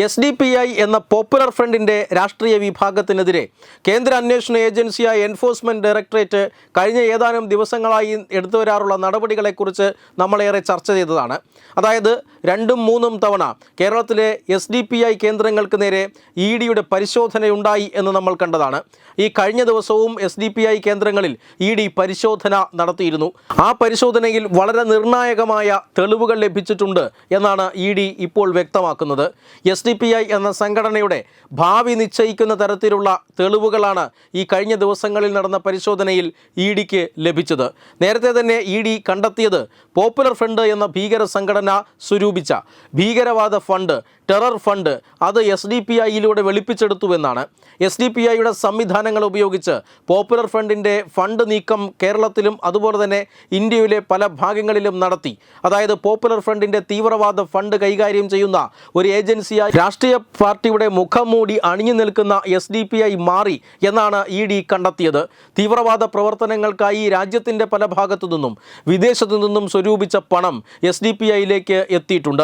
S D P I എന്ന popular ഫ്രണ്ടിന്റെ രാഷ്ട്രീയ വിഭാഗത്തിനെതിരെ കേന്ദ്ര അന്വേഷണ ഏജൻസിയായ എൻഫോഴ്സ്മെന്റ് ഡയറക്ടറേറ്റ് കഴിഞ്ഞ ഏതാനും ദിവസങ്ങളായി എടുത്തു വരാറുള്ള നടപടികളെക്കുറിച്ച് നമ്മളേറെ ചർച്ച ചെയ്തതാണ്. അതായത് രണ്ടും മൂന്നും തവണ കേരളത്തിലെ എസ് ഡി പി ഐ കേന്ദ്രങ്ങൾക്ക് നേരെ ഇ ഡിയുടെ പരിശോധനയുണ്ടായി എന്ന് നമ്മൾ കണ്ടതാണ്. ഈ കഴിഞ്ഞ ദിവസവും എസ് ഡി പി ഐ കേന്ദ്രങ്ങളിൽ ഇ ഡി പരിശോധന നടത്തിയിരുന്നു. ആ പരിശോധനയിൽ വളരെ നിർണായകമായ തെളിവുകൾ ലഭിച്ചിട്ടുണ്ട് എന്നാണ് ഇ ഡി ഇപ്പോൾ വ്യക്തമാക്കുന്നത്. എസ് ഡി പി ഐ എന്ന സംഘടനയുടെ ഭാവി നിശ്ചയിക്കുന്ന തരത്തിലുള്ള തെളിവുകളാണ് ഈ കഴിഞ്ഞ ദിവസങ്ങളിൽ നടന്ന പരിശോധനയിൽ ഇ ഡിക്ക് ലഭിച്ചത്. നേരത്തെ തന്നെ ഇ ഡി കണ്ടെത്തിയത് പോപ്പുലർ ഫ്രണ്ട് എന്ന ഭീകര സംഘടന സ്വരൂപിച്ച ഭീകരവാദ ഫണ്ട് ടെറർ ഫണ്ട് അത് എസ് ഡി പി ഐയിലൂടെ വെളുപ്പിച്ചെടുത്തുവെന്നാണ്. എസ് ഡി പി ഐയുടെ സംവിധാനങ്ങൾ ഉപയോഗിച്ച് പോപ്പുലർ ഫ്രണ്ടിന്റെ ഫണ്ട് നീക്കം കേരളത്തിലും അതുപോലെ തന്നെ ഇന്ത്യയിലെ പല ഭാഗങ്ങളിലും നടത്തി. അതായത് പോപ്പുലർ ഫ്രണ്ടിന്റെ തീവ്രവാദ ഫണ്ട് കൈകാര്യം ചെയ്യുന്ന ഒരു ഏജൻസിയായി രാഷ്ട്രീയ പാർട്ടിയുടെ മുഖംമൂടി അണിഞ്ഞു നിൽക്കുന്ന എസ് ഡി പി ഐ മാറി എന്നാണ് ഇ ഡി കണ്ടെത്തിയത്. തീവ്രവാദ പ്രവർത്തനങ്ങൾക്കായി രാജ്യത്തിന്റെ പല ഭാഗത്തു നിന്നും വിദേശത്തു നിന്നും സ്വരൂപിച്ച പണം എസ് ഡി പി ഐയിലേക്ക് എത്തിയിട്ടുണ്ട്.